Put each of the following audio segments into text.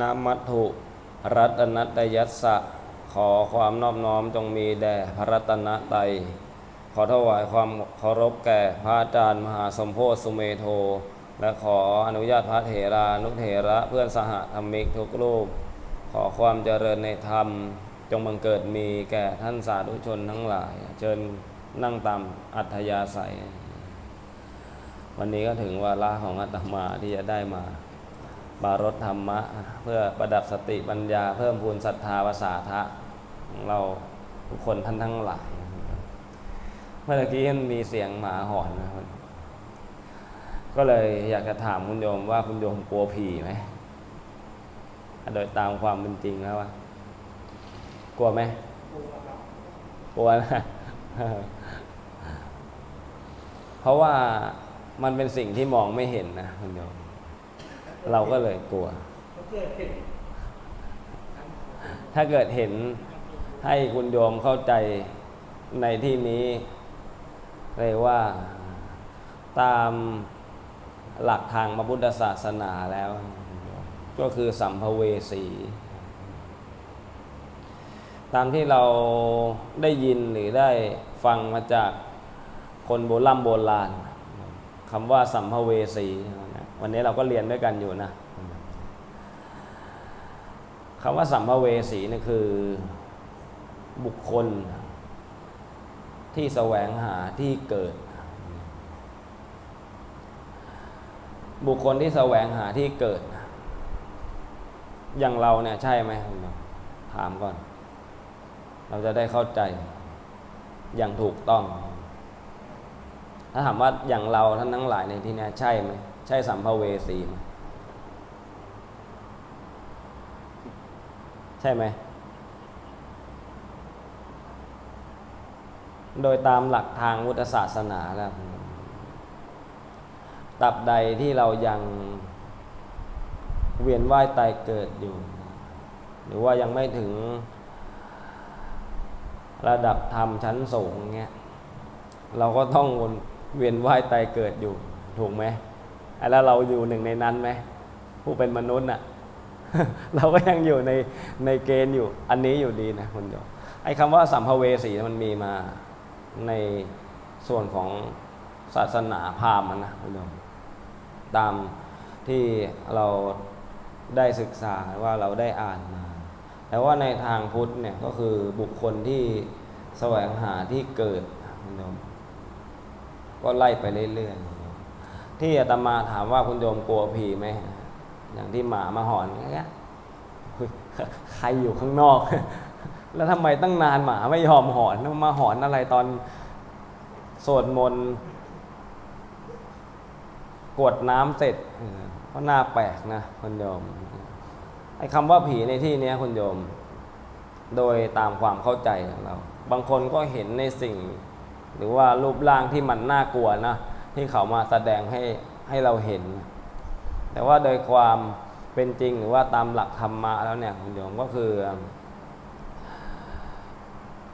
นามัตถุรัตนตยัสสะ ขอความนอบน้อมจงมีแด่พระรัตนตรัยขอถวายความเคารพแก่พระอาจารย์มหาสมโพธิสุเมโท และขออนุญาตพระเถรานุเถระเพื่อนสหธรรมิกทุกรูป ขอความเจริญในธรรม จงบังเกิดมีแก่ท่านสาธุชนทั้งหลาย เชิญนั่งตามอัธยาศัย วันนี้ก็ถึงวาระของอาตมาที่จะได้มา บารถธรรมะ เพื่อประดับสติปัญญา เพิ่มพูนศรัทธาวาสาทะของเราทุกคนท่านทั้งหลาย เมื่อกี้มีเสียงหมาหอนนะก็เลยอยากจะถามคุณโยมว่าคุณโยมกลัวผีไหมโดยตามความเป็นจริงแล้วว่ากลัวไหมกลัวนะเพราะว่ามันเป็นสิ่งที่มองไม่เห็นนะคุณโยม เราก็เลยกลัว ถ้าเกิดเห็นให้คุณโยมเข้าใจในที่นี้เลยว่าตามหลักทางพระพุทธศาสนาแล้ว ก็คือสัมภเวสี ตามที่เราได้ยินหรือได้ฟังมาจากคนโบราณโบราณคำว่าสัมภเวสี วันนี้เราก็เรียนด้วยกันอยู่นะคำว่าสัมภเวสีนี่คือบุคคล ที่แสวงหาที่เกิด บุคคลที่แสวงหาที่เกิด อย่างเราเนี่ยใช่ไหมถามก่อน เราจะได้เข้าใจอย่างถูกต้อง ถ้าถามว่าอย่างเราท่านทั้งหลายในที่นี้ใช่ไหม ใช่สัมภเวสีไหมใช่ไหม โดยตามหลักทางพุทธศาสนาแล้ว ตับใดที่เรายังเวียนว่ายตายเกิดอยู่ หรือว่ายังไม่ถึงระดับธรรมชั้นสูงเงี้ย เราก็ต้องวนเวียนว่ายตายเกิดอยู่ ถูกไหม แล้วเราอยู่หนึ่งในนั้นไหมผู้เป็นมนุษย์น่ะเราก็ยังอยู่ในในเกณฑ์อยู่อันนี้อยู่ดีนะคุณโยมไอ้คำว่าสัมภเวสีมันมีมาในส่วนของศาสนาพราหมณ์นะคุณโยมตามที่เราได้ศึกษาว่าเราได้อ่านมา แต่ว่าในทางพุทธเนี่ยก็คือบุคคลที่แสวงหาที่เกิดคุณโยมก็ไล่ไปเรื่อยๆ ที่อาตมาถามว่าคุณโยมกลัวผีไหมอย่างที่หมามาหอนเงี้ยใครอยู่ข้างนอก แล้วทำไมตั้งนานหมาไม่ยอมหอนมาหอนอะไรตอนสวดมนต์กวดน้ำเสร็จก็น่าแปลกนะคุณโยมไอ้คำว่าผีในที่นี้คุณโยม โดยตามความเข้าใจของเรา บางคนก็เห็นในสิ่ง หรือว่ารูปร่างที่มันน่ากลัวนะ ที่เขามาแสดงให้ให้เราเห็น แต่ว่าโดยความเป็นจริงหรือว่าตามหลักธรรมะแล้วเนี่ยคุณโยมก็คือ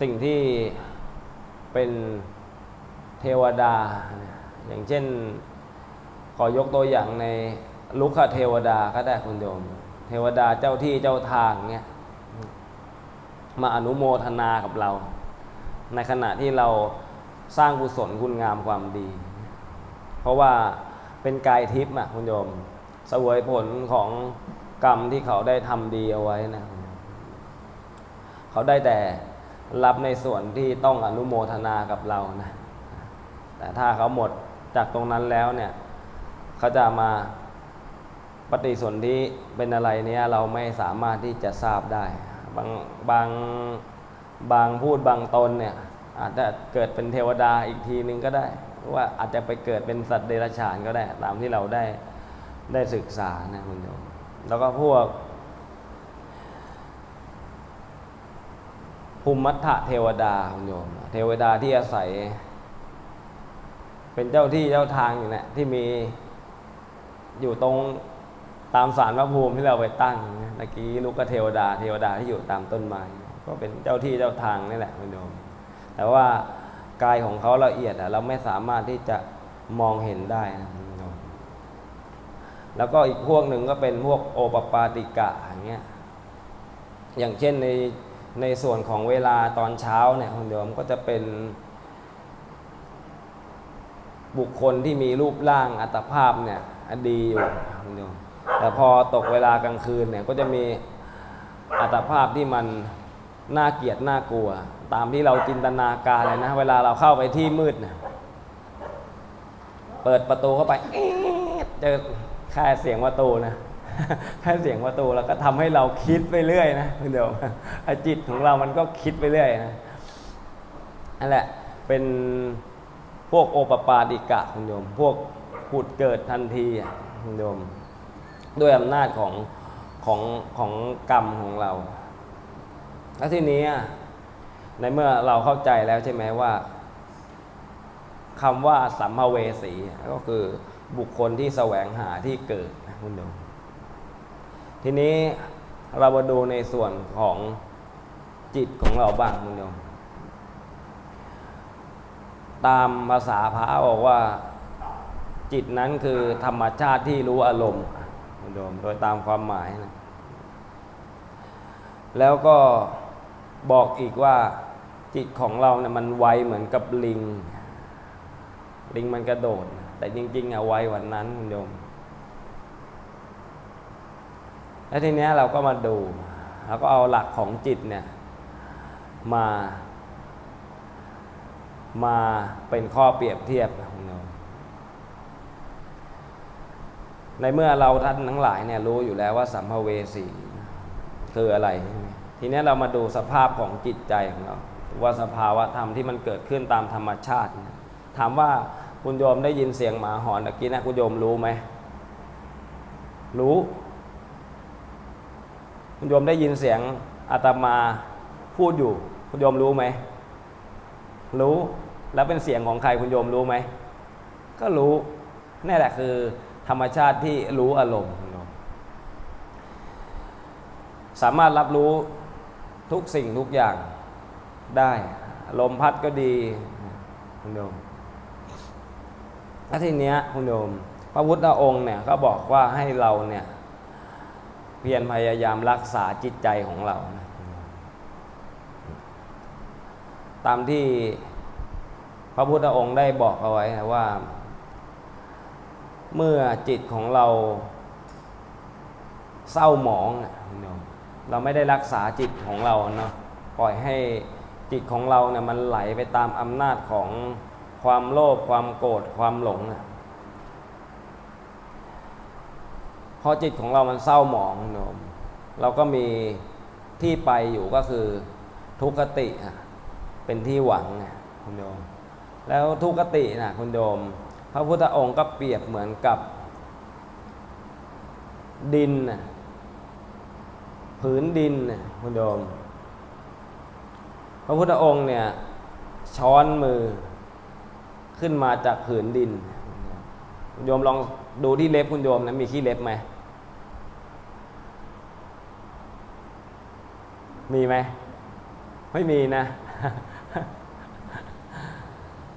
สิ่งที่เป็นเทวดา อย่างเช่น ขอยกตัวอย่างในลุกขเทวดาก็ได้คุณโยม เทวดาเจ้าที่เจ้าทางเนี่ยมาอนุโมทนากับเรา ในขณะที่เราสร้างกุศลคุณงามความดี ราะว่าเป็นกายทิพย์อะคุณโยมสวยผลของกรรมที่เขาได้ทำดีเอาไว้นะ เขาได้แต่รับในส่วนที่ต้องอนุโมทนากับเรานะ แต่ถ้าเขาหมดจากตรงนั้นแล้วเนี่ย เขาจะมาปฏิสนธิเป็นอะไรเนี่ยเราไม่สามารถที่จะทราบได้ บางบางบางพูดบางตนเนี่ย อาจจะเกิดเป็นเทวดาอีกทีนึงก็ได้ ว่าอาจจะไปเกิดเป็นสัตว์เดรัจฉานก็ได้ ตามที่เราได้ได้ศึกษานะคุณโยมแล้วก็พวกภูมิมัทธเทวดาคุณโยม เทวดาที่อาศัย เป็นเจ้าที่เจ้าทางอยู่เนะี่ยที่มีอยู่ตรงตามสารพระภูมิที่เราไปตั้งนะเมื่อกี้ลูกก็เทวดา เทวดาที่อยู่ตามต้นไม้ก็เป็นเจ้าที่เจ้าทางนี่แหละคุณโยมแต่ว่า กายของเขาละเอียดอะเราไม่สามารถที่จะมองเห็นได้นะแล้วก็อีกพวกหนึ่งก็เป็นพวกโอปปาติกะอย่างเงี้ยอย่างเช่นในในส่วนของเวลาตอนเช้าเนี่ยคุณโยมก็จะเป็นบุคคลที่มีรูปร่างอัตภาพเนี่ยดีอยู่คุณโยมแต่พอตกเวลากลางคืนเนี่ยก็จะมีอัตภาพที่มัน น่าเกลียดน่ากลัว ตามที่เราจินตนาการเลยนะ เวลาเราเข้าไปที่มืดเนี่ยเปิดประตูเข้าไปเอ๊ะเจอแค่เสียงประตูนะแค่เสียงประตูแล้วก็ทำให้เราคิดไปเรื่อยนะคุณโยมอะจิตของเรามันก็คิดไปเรื่อยนะนั่นแหละเป็นพวกโอปปาติกะคุณโยม พวกผุดเกิดทันทีคุณโยม ด้วยอำนาจของของของกรรมของเรา แล้วทีนี้ในเมื่อเราเข้าใจแล้วใช่ไหมว่าคำว่าสัมภเวสีก็คือบุคคลที่แสวงหาที่เกิดนะคุณโยมทีนี้เรามาดูในส่วนของจิตของเราบ้างคุณโยมตามภาษาพระบอกว่า จิตนั้นคือธรรมชาติที่รู้อารมณ์คุณโยมโดยตามความหมายนะแล้วก็ บอกอีกว่าจิตของเราเนี่ยมันไวเหมือนกับลิง ลิงมันกระโดด แต่จริงๆอะไวกวันนั้นคุณโยม แล้วทีเนี้ยเราก็มาดูแล้วก็เอาหลักของจิตเนี่ยมา มาเป็นข้อเปรียบเทียบนะคุณโยมในเมื่อเราท่านทั้งหลายเนี่ยรู้อยู่แล้วว่าสัมภเวสีคืออะไรใช่ไหม ทีนี้เรามาดูสภาพของจิตใจของเรา ว่าสภาวะธรรมที่มันเกิดขึ้นตามธรรมชาติ ถามว่าคุณโยมได้ยินเสียงหมาหอนตะกี้นะคุณโยมรู้ไหมรู้ คุณโยมได้ยินเสียงอาตมาพูดอยู่ คุณโยมรู้ไหมรู้แล้วเป็นเสียงของใครคุณโยมรู้ไหมก็รู้นี่แหละคือธรรมชาติที่รู้อารมณ์สามารถรับรู้ ทุกสิ่งทุกอย่างได้ ลมพัดก็ดีคุณโยมแล้วทีเนี้ยคุณโยมพระพุทธองค์เนี่ยก็บอกว่าให้เราเนี่ยเพียรพยายามรักษาจิตใจของเรา ตามที่พระพุทธองค์ได้บอกเอาไว้นะว่า เมื่อจิตของเราเศร้าหมองอะคุณโยม เราไม่ได้รักษาจิตของเราเนาะปล่อยให้จิตของเราเนี่ยมันไหลไปตามอำนาจของความโลภความโกรธความหลงอะพอจิตของเรามันเศร้าหมองคุณโยมเราก็มีที่ไปอยู่ก็คือทุกขติอะเป็นที่หวังคุณโยมแล้วทุกขตินะคุณโยมพระพุทธองค์ก็เปรียบเหมือนกับดินน่ะ ผืนดินคุณโยมพระพุทธองค์เนี่ย ช้อนมือขึ้นมาจากผืนดินคุณโยมลองดูที่เล็บคุณโยมนะมีขี้เล็บไหมมีไหมไม่มีนะ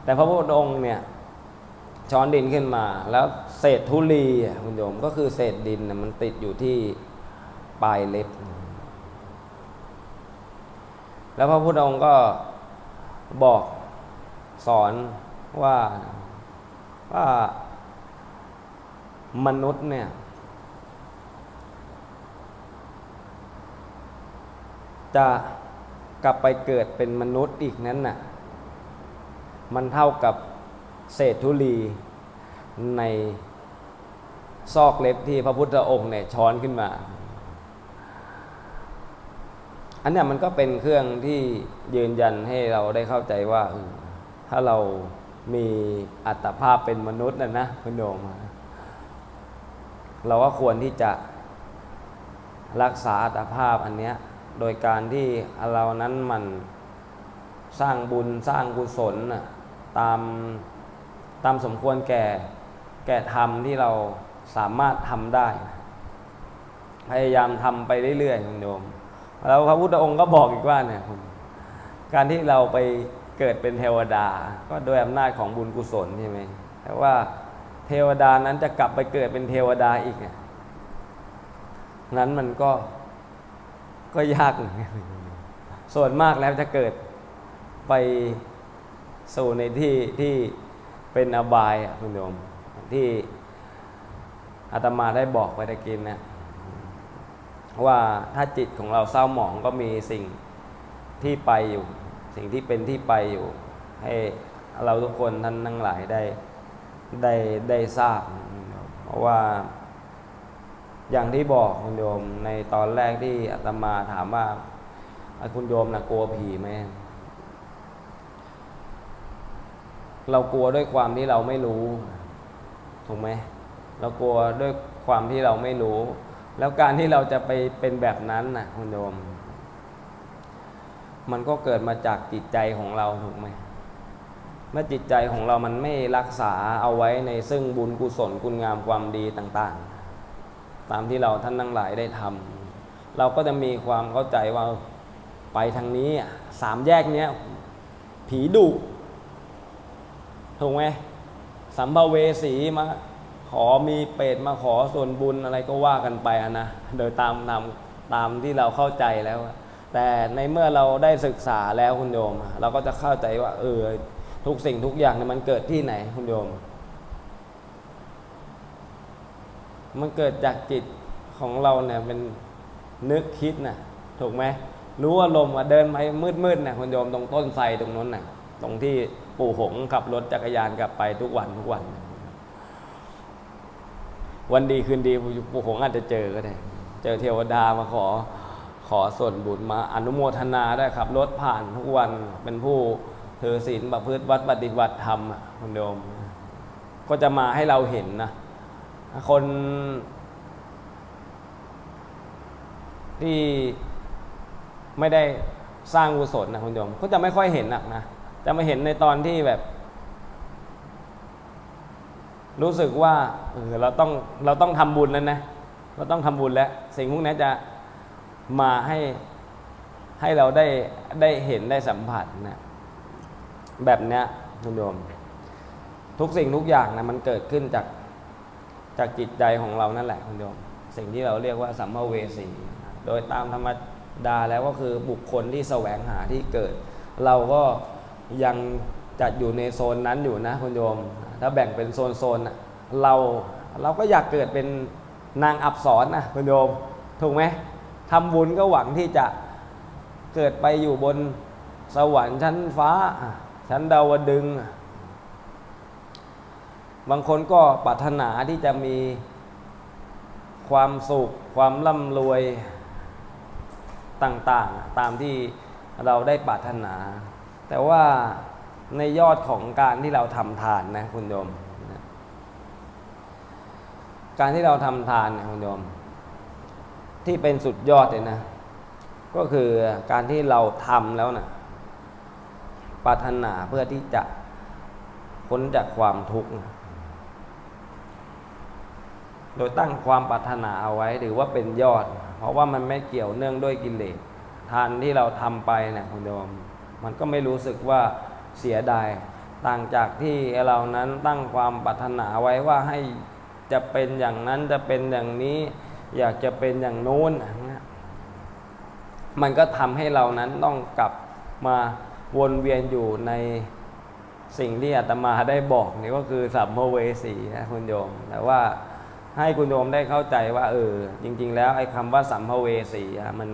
แต่พระพุทธองค์เนี่ย ช้อนดินขึ้นมา แล้วเศษธุลีคุณโยมก็คือเศษดินมันติดอยู่ที่ปลายเล็บ แล้วพระพุทธองค์ก็บอกสอนว่าว่ามนุษย์เนี่ย จะกลับไปเกิดเป็นมนุษย์อีกนั้นน่ะ มันเท่ากับเศษธุลีในซอกเล็บที่พระพุทธองค์เนี่ยช้อนขึ้นมา อันเนี้ยมันก็เป็นเครื่องที่ยืนยันให้เราได้เข้าใจว่า ถ้าเรามีอัตภาพเป็นมนุษย์นะนะคุณโยมเราก็ควรที่จะรักษาอัตภาพอันเนี้ยโดยการที่เรานั้นมันสร้างบุญสร้างกุศลตามตามสมควรแก่แก่ธรรมที่เราสามารถทำได้ พยายามทำไปเรื่อยๆคุณโยม แล้วพระพุทธองค์ก็บอกอีกว่าเนี่ยคุณการที่เราไปเกิดเป็นเทวดา ก็โดยอำนาจของบุญกุศลใช่ไหมแต่ว่าเทวดานั้นจะกลับไปเกิดเป็นเทวดาอีกเนี่ยนั้นมันก็ก็ยากส่วนมากแล้วจะเกิดไปสู่ในที่ที่เป็นอบายอะคุณโยมที่อาตมาได้บอกไปตะกินนะ ว่าถ้าจิตของเราเศร้าหมองก็มีสิ่งที่ไปอยู่ สิ่งที่เป็นที่ไปอยู่ ให้เราทุกคนท่านทั้งหลายได้ได้ได้ทราบ เพราะว่า อย่างที่บอกคุณโยมในตอนแรกที่อาตมาถามว่าคุณโยมนะกลัวผีไหมเรากลัวด้วยความที่เราไม่รู้ ถูกไหมเรากลัวด้วยความที่เราไม่รู้ แล้วการที่เราจะไปเป็นแบบนั้นนะคุณโยม มันก็เกิดมาจากจิตใจของเราถูกไหมเมื่อจิตใจของเรามันไม่รักษาเอาไว้ในซึ่งบุญกุศลคุณงามความดีต่างๆ ตามที่เราท่านทั้งหลายได้ทำเราก็จะมีความเข้าใจว่าไปทางนี้สามแยกเนี้ยผีดุถูกไหมสัมภเวสีมา ขอมีเปรตมาขอส่วนบุญอะไรก็ว่ากันไปอะนะโดยตามตามตามที่เราเข้าใจแล้ว แต่ในเมื่อเราได้ศึกษาแล้วคุณโยม เราก็จะเข้าใจว่าเออทุกสิ่งทุกอย่างเนี่ยมันเกิดที่ไหนคุณโยม มันเกิดจากจิตของเราเนี่ยเป็นนึกคิดนะถูกไหมรู้อารมณ์ว่าเดินไปมืดๆนะคุณโยมตรงต้นไทรตรงนั้นนะตรงที่ปู่หงขับรถจักรยานกลับไปทุกวันทุกวัน วันดีคืนดีปู่หงอาจจะเจอก็ได้ เจอเทวดามาขอขอส่วนบุญมาอนุโมทนาได้ขับรถผ่านทุกวันเป็นผู้ถือศีลประพฤติวัดปฏิบัติธรรมอะคุณโยมก็จะมาให้เราเห็นนะ คน ที่ไม่ได้สร้างกุศลนะคุณโยมก็จะไม่ค่อยเห็นหนักนะ จะมาเห็นในตอนที่แบบ รู้สึกว่าเออเราต้องเราต้องทำบุญแล้วนะ เราต้องทำบุญแล้ว สิ่งพวกนี้จะมาให้ให้เราได้ได้เห็นได้สัมผัสนะแบบเนี้ยคุณโยม ทุกสิ่งทุกอย่างนะมันเกิดขึ้นจากจากจิตใจของเรานั่นแหละคุณโยม สิ่งที่เราเรียกว่าสัมภเวสี โดยตามธรรมดาแล้วก็คือบุคคลที่แสวงหาที่เกิด เราก็ยัง จัดอยู่ในโซนนั้นอยู่นะคุณโยม ถ้าแบ่งเป็นโซนโซนเราเราก็อยากเกิดเป็นนางอับสรนะคุณโยม ถูกไหมทำบุญก็หวังที่จะเกิดไปอยู่บนสวรรค์ชั้นฟ้า ชั้นดาวดึง บางคนก็ปรารถนาที่จะมีความสุข ความร่ำรวยต่างๆ ตามที่เราได้ปรารถนา แต่ว่า ในยอดของการที่เราทำทานนะคุณโยม การที่เราทำทานนี่ยคุณโยม ที่เป็นสุดยอดเลยนะ ก็คือการที่เราทำแล้วนะปรารถนาเพื่อที่จะพ้นจากความทุกข์ โดยตั้งความปรารถนาเอาไว้หรือว่าเป็นยอด เพราะว่ามันไม่เกี่ยวเนื่องด้วยกิเลสทานที่เราทำไปเนี่ยคุณโยม มันก็ไม่รู้สึกว่า เสียดาย ต่างจากที่เรานั้นตั้งความปรารถนาไว้ว่าให้จะเป็นอย่างนั้นจะเป็นอย่างนี้ อยากจะเป็นอย่างโน้นอย่มันก็ทำให้เรานั้นต้องกลับมาวนเวียนอยู่ในสิ่งที่อาตมาได้บอกนี่ก็คือสัมภเวสีนะคุณโยม แต่ว่าให้คุณโยมได้เข้าใจว่าเออจริง ๆ แล้วไอ้คำว่าสัมภเวสีมัน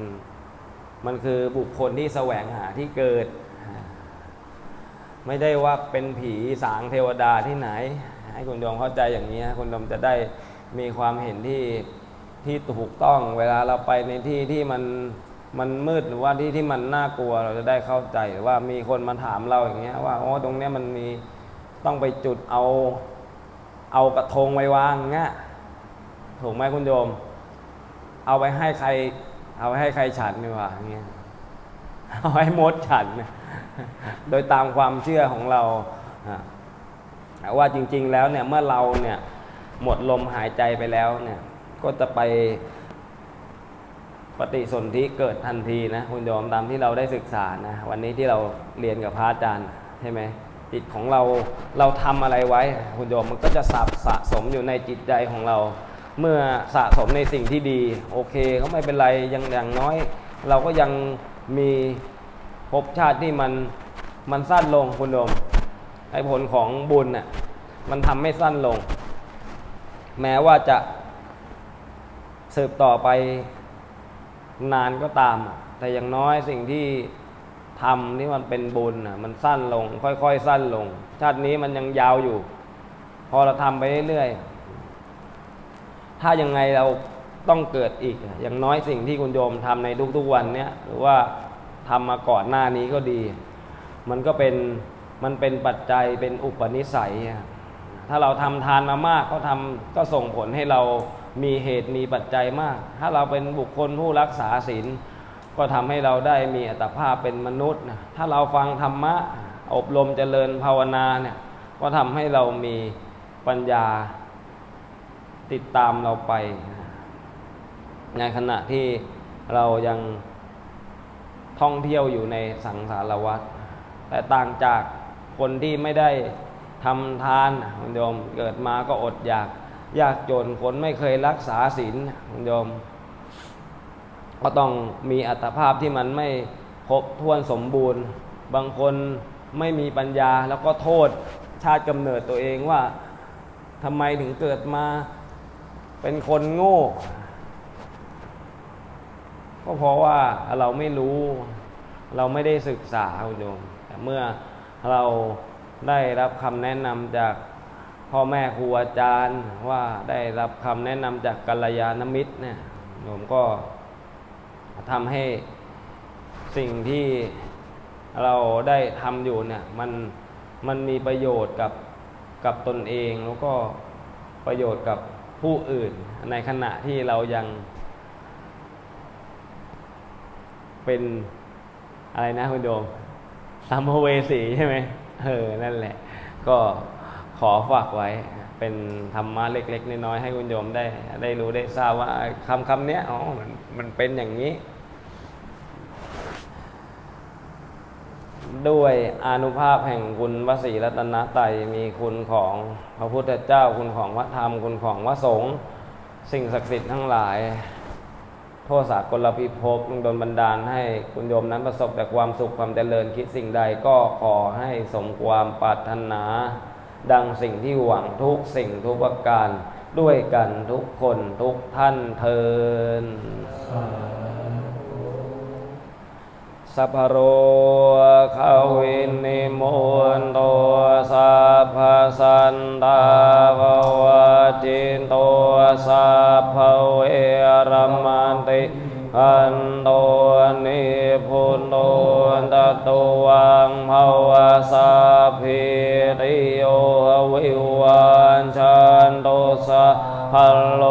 มันคือบุคคลที่แสวงหาที่เกิด ไม่ได้ว่าเป็นผีสางเทวดาที่ไหน ให้คุณโยมเข้าใจอย่างนี้คุณโยมจะได้มีความเห็นที่ที่ถูกต้อง เวลาเราไปในที่ที่มันมันมืดหรือว่าที่ที่มันน่ากลัวเราจะได้เข้าใจหรือว่ามีคนมาถามเราอย่างเงี้ยว่าอ๋อตรงเนี้ยมันมีต้องไปจุดเอาเอากระทงไว้วางเงี้ยถูกไหมคุณโยม เอาไปให้ใคร เอาไปให้ใครฉันดีกว่าอย่างเงี้ยเอาให้มดฉัน โดยตามความเชื่อของเราว่าจริงๆแล้วเนี่ยเมื่อเราเนี่ยหมดลมหายใจไปแล้วเนี่ยก็จะไปปฏิสนธิเกิดทันทีนะคุณโยมตามที่เราได้ศึกษานะวันนี้ที่เราเรียนกับพระอาจารย์ใช่ไหมจิตของเราเราทำอะไรไว้ คุณโยมมันก็จะสะสะสมอยู่ในจิตใจของเรา เมื่อสะสมในสิ่งที่ดี โอเคก็ไม่เป็นไรยังอย่างน้อย เราก็ยังมี ภพชาติที่มันมันสั้นลงคุณโยมไอ้ผลของบุญน่ะมันทำให้สั้นลง แม้ว่าจะสืบต่อไปนานก็ตาม แต่อย่างน้อยสิ่งที่ทำที่มันเป็นบุญน่ะมันสั้นลง ค่อยๆ สั้นลง ชาตินี้มันยังยาวอยู่ พอเราทำไปเรื่อยๆถ้ายังไงเราต้องเกิดอีก อย่างน้อยสิ่งที่คุณโยมทำในทุกๆวันเนี้ยหรือว่า ทำมาก่อนหน้านี้ก็ดี มันก็เป็นมันเป็นปัจจัยเป็นอุปนิสัย ถ้าเราทำทานมามากก็ทำก็ส่งผลให้เรามีเหตุมีปัจจัยมาก ถ้าเราเป็นบุคคลผู้รักษาศีลก็ทำให้เราได้มีอัตภาพเป็นมนุษย์นะถ้าเราฟังธรรมะอบรมเจริญภาวนาเนี่ยก็ทำให้เรามีปัญญาติดตามเราไป ในขณะที่เรายัง ท่องเที่ยวอยู่ในสังสารวัฏแต่ต่างจากคนที่ไม่ได้ทำทานคุณโยมเกิดมาก็อดอยากยากจนคนไม่เคยรักษาศีลคุณโยม ก็ต้องมีอัตภาพที่มันไม่ครบถ้วนสมบูรณ์ บางคนไม่มีปัญญาแล้วก็โทษชาติกำเนิดตัวเองว่าทำไมถึงเกิดมาเป็นคนโง่ ก็เพราะว่าเราไม่รู้ เราไม่ได้ศึกษาคุณโยมแต่เมื่อเราได้รับคำแนะนำจากพ่อแม่ครูอาจารย์ว่าได้รับคำแนะนำจากกัลยาณมิตรเนี่ยโยมก็ทำให้สิ่งที่เราได้ทำอยู่เนี่ยมันมันมีประโยชน์กับกับตนเองแล้วก็ประโยชน์กับผู้อื่น ในขณะที่เรายัง เป็นอะไรนะคุณโยมสัมภเวสีใช่ไหมเออ นั่นแหละ ก็ขอฝากไว้ เป็นธรรมะเล็ก ๆ น้อยๆให้คุณโยมได้ ได้รู้ได้ทราบว่าคำคำเนี้ยอ๋อมันมันเป็นอย่างนี้ ด้วยอนุภาพแห่งคุณวสีรัตนไตรยมีคุณของพระพุทธเจ้าคุณของพระธรรมคุณของพระสงฆ์สิ่งศักดิ์สิทธิ์ทั้งหลาย โทษสากลพิภพดลบันดาลให้คุณโยมนั้นประสบแต่ความสุขความเจริญคิดสิ่งใดก็ขอให้สมความปรารถนา ดังสิ่งที่หวังทุกสิ่งทุกประการ ด้วยกันทุกคนทุกท่านเทิน สัพพโรขวินนิมนโตสัพพสันตาภวจินโตสัพพเวรมันติอันโตนิพุนโตตตุวังภวสัพพิติโยวิวันชันโตสัพพโล